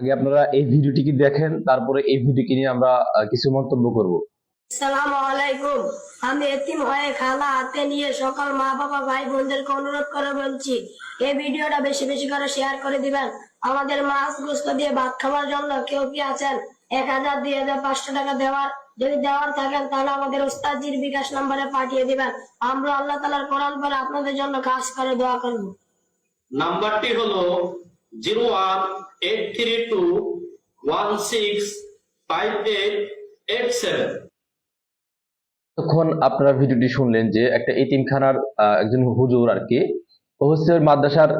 আগে আপনারা এই ভিডিওটিকে দেখেন তারপরে এই ভিডিওকে নিয়ে আমরা কিছু মন্তব্য করব। সালাম আলাইকুম। আমি এতিম হয়ে খালা হাতে নিয়ে সকল মা বাবা ভাই বোনদেরকে অনুরোধ করে বলছি এই ভিডিওটা বেশি বেশি করে শেয়ার করে দিবেন। আমাদের মাছ গোস্ত দিয়ে ভাত খাওয়ার জন্য কেউ কি আছেন? এক হাজার দুই হাজার পাঁচশো টাকা দেওয়ার যদি দেওয়ার থাকেন তাহলে আমাদের ওস্তাদজির বিকাশ নম্বরে পাঠিয়ে দিবেন। আমরা আল্লাহ তালার কোরআন পরে আপনাদের জন্য কাজ করে দোয়া করব। নাম্বারটি হলো zero one eight three two one six five eight eight seven তখন আপনারা ভিডিওটি শুনলেন যে একটা এতিমখানার একজন হুজুর আর কি হচ্ছে মাদ্রাসার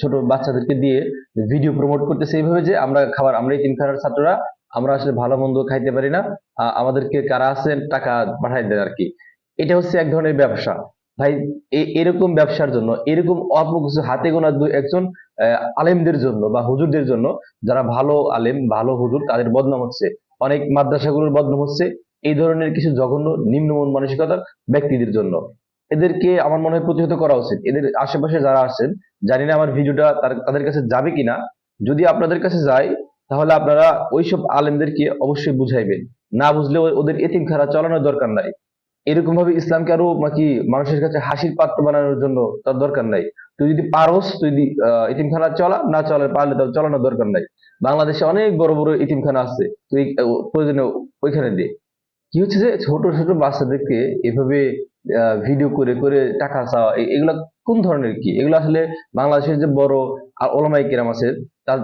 ছোট বাচ্চাদেরকে দিয়ে ভিডিও প্রমোট করতেছে এইভাবে যে আমরা খাবার, আমরা এতিমখানার ছাত্ররা, আমরা আসলে ভালো মন্দ খাইতে পারি না। আমাদেরকে কারা আছেন, টাকা পাঠাই দেন আর কি। এটা হচ্ছে এক ধরনের ব্যবসা। ভাই এরকম ব্যবসার জন্য, এরকম অল্প কিছু হাতে গোনা দু, একজন আলেমদের জন্য বা হুজুরদের জন্য, যারা ভালো আলেম, ভালো হুজুর, তাদের বদনাম হচ্ছে, অনেক মাদ্রাসাগুলোর বদনাম হচ্ছে, এই ধরনের কিছু জঘন্য নিম্ন মন মানসিকতার ব্যক্তিদের জন্য। এদেরকে আমার মনে হয় প্রতিহত করা উচিত। এদের আশেপাশে যারা আছেন, জানি না আমার ভিডিওটা তাদের কাছে যাবে কিনা, যদি আপনাদের কাছে যায়, তাহলে আপনারা ওইসব আলেমদেরকে অবশ্যই বুঝাইবেন। না বুঝলে ওদের এতিম খারা চালানোর দরকার নাই। এরকম ভাবে ইসলামকে আরও নাকি মানুষের কাছে হাসির পাত্র বানানোর জন্য তার দরকার নাই। তুই যদি পারোস তুই যদি আহ, এতিমখানা চলা না চলা পারলে তার চালানোর দরকার নাই। বাংলাদেশে অনেক বড় বড় এতিমখানা আছে তুই প্রয়োজনে ওইখানে দে। কি হচ্ছে যে ছোট ছোট বাচ্চাদেরকে এভাবে ভিডিও করে করে টাকা চাওয়া এগুলা কোন ধরনের কি? এগুলো আসলে বাংলাদেশের যে বড় ওলামাই কেরাম আছে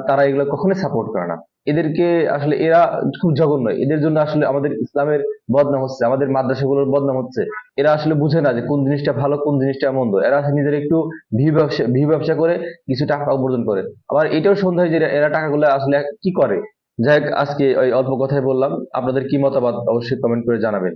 তারা এগুলো কখনোই সাপোর্ট করে না। এদেরকে আসলে এরা খুব জঘন্য। এদের জন্য আসলে আমাদের ইসলামের বদনাম হচ্ছে, আমাদের মাদ্রাসাগুলোর বদনাম হচ্ছে। এরা আসলে বুঝে না যে কোন জিনিসটা ভালো, কোন জিনিসটা মন্দ। এরা নিজের একটু ভি ব্যবসা ভি ব্যবসা করে কিছু টাকা উপার্জন করে। আবার এটাও সন্দেহ যে এরা- টাকাগুলো আসলে কি করে? যাই আজকে ওই অল্প কথাই বললাম। আপনাদের কি মতামত অবশ্যই কমেন্ট করে জানাবেন।